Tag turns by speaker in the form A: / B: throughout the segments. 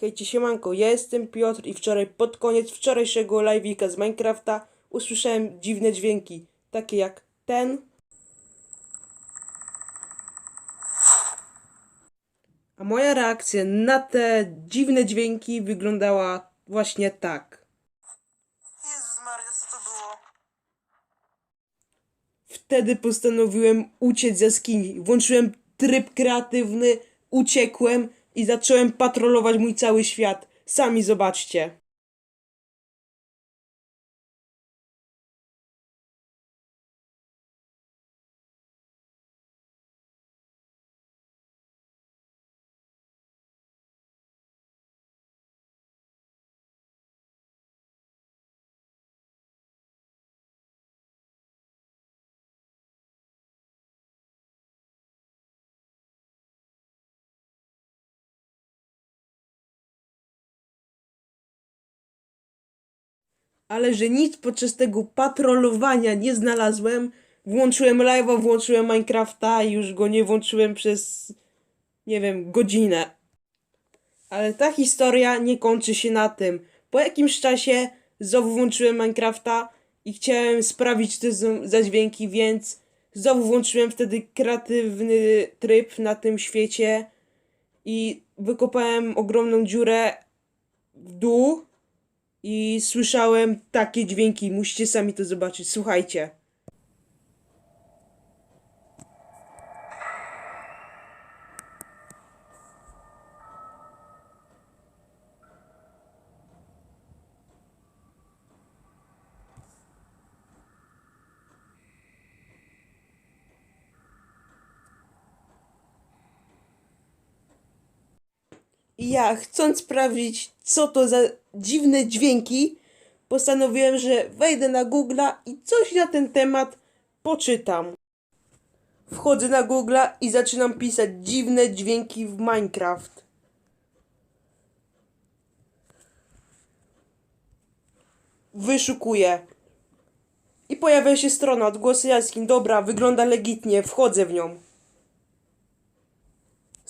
A: Hejcie siemanko, ja jestem Piotr i wczoraj pod koniec wczorajszego live'ika z Minecrafta usłyszałem dziwne dźwięki, takie jak ten. A moja reakcja na te dziwne dźwięki wyglądała właśnie tak.
B: Jezus Maria, co to było?
A: Wtedy postanowiłem uciec z jaskini. Włączyłem tryb kreatywny, uciekłem i zacząłem patrolować mój cały świat. Sami zobaczcie. Ale że nic podczas tego patrolowania nie znalazłem, włączyłem live'a, włączyłem Minecrafta i już go nie włączyłem przez, nie wiem, godzinę. Ale ta historia nie kończy się na tym. Po jakimś czasie znowu włączyłem Minecrafta i chciałem sprawdzić te z- za dźwięki, więc znowu włączyłem wtedy kreatywny tryb na tym świecie i wykopałem ogromną dziurę w dół i słyszałem takie dźwięki. Musicie sami to zobaczyć. Słuchajcie. Ja, chcąc sprawdzić, co to za dziwne dźwięki, postanowiłem, że wejdę na Google'a i coś na ten temat poczytam. Wchodzę na Google'a i zaczynam pisać dziwne dźwięki w Minecraft. Wyszukuję. I pojawia się strona odgłosy jaskiń. Dobra, wygląda legitnie, wchodzę w nią.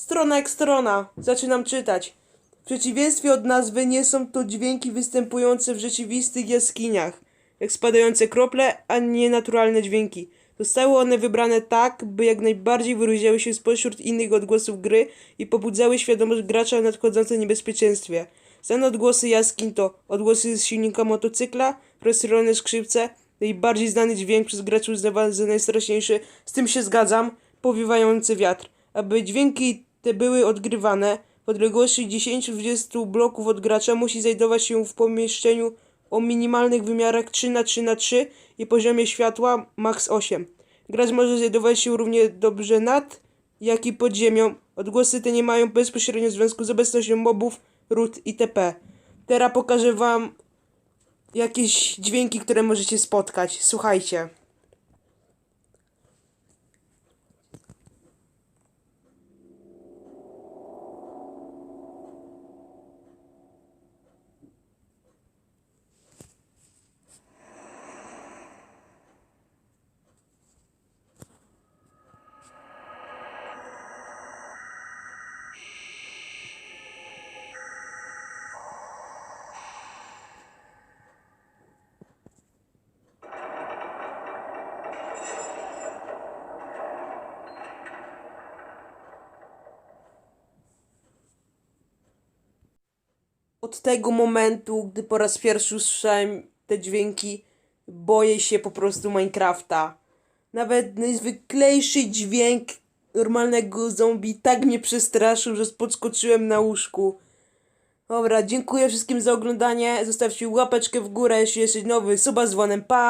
A: Strona jak strona. Zaczynam czytać. W przeciwieństwie od nazwy nie są to dźwięki występujące w rzeczywistych jaskiniach, jak spadające krople, a nie naturalne dźwięki. Zostały one wybrane tak, by jak najbardziej wyróżniały się spośród innych odgłosów gry i pobudzały świadomość gracza o nadchodzącym niebezpieczeństwie. Znane odgłosy jaskiń to odgłosy z silnika motocykla, rozstrzelone skrzypce, najbardziej znany dźwięk przez graczy uznawany za najstraszniejszy, z tym się zgadzam, powiewający wiatr. Aby dźwięki te były odgrywane w odległości 10-20 bloków od gracza musi znajdować się w pomieszczeniu o minimalnych wymiarach 3 na 3 na 3 i poziomie światła max 8. Gracz może znajdować się równie dobrze nad, jak i pod ziemią. Odgłosy te nie mają bezpośrednio związku z obecnością mobów, ród itp. Teraz pokażę wam jakieś dźwięki, które możecie spotkać. Słuchajcie. Od tego momentu, gdy po raz pierwszy usłyszałem te dźwięki, boję się po prostu Minecrafta. Nawet najzwyklejszy dźwięk normalnego zombie tak mnie przestraszył, że podskoczyłem na łóżku. Dobra, dziękuję wszystkim za oglądanie. Zostawcie łapeczkę w górę, jeśli jesteś nowy, suba z dzwonem, pa!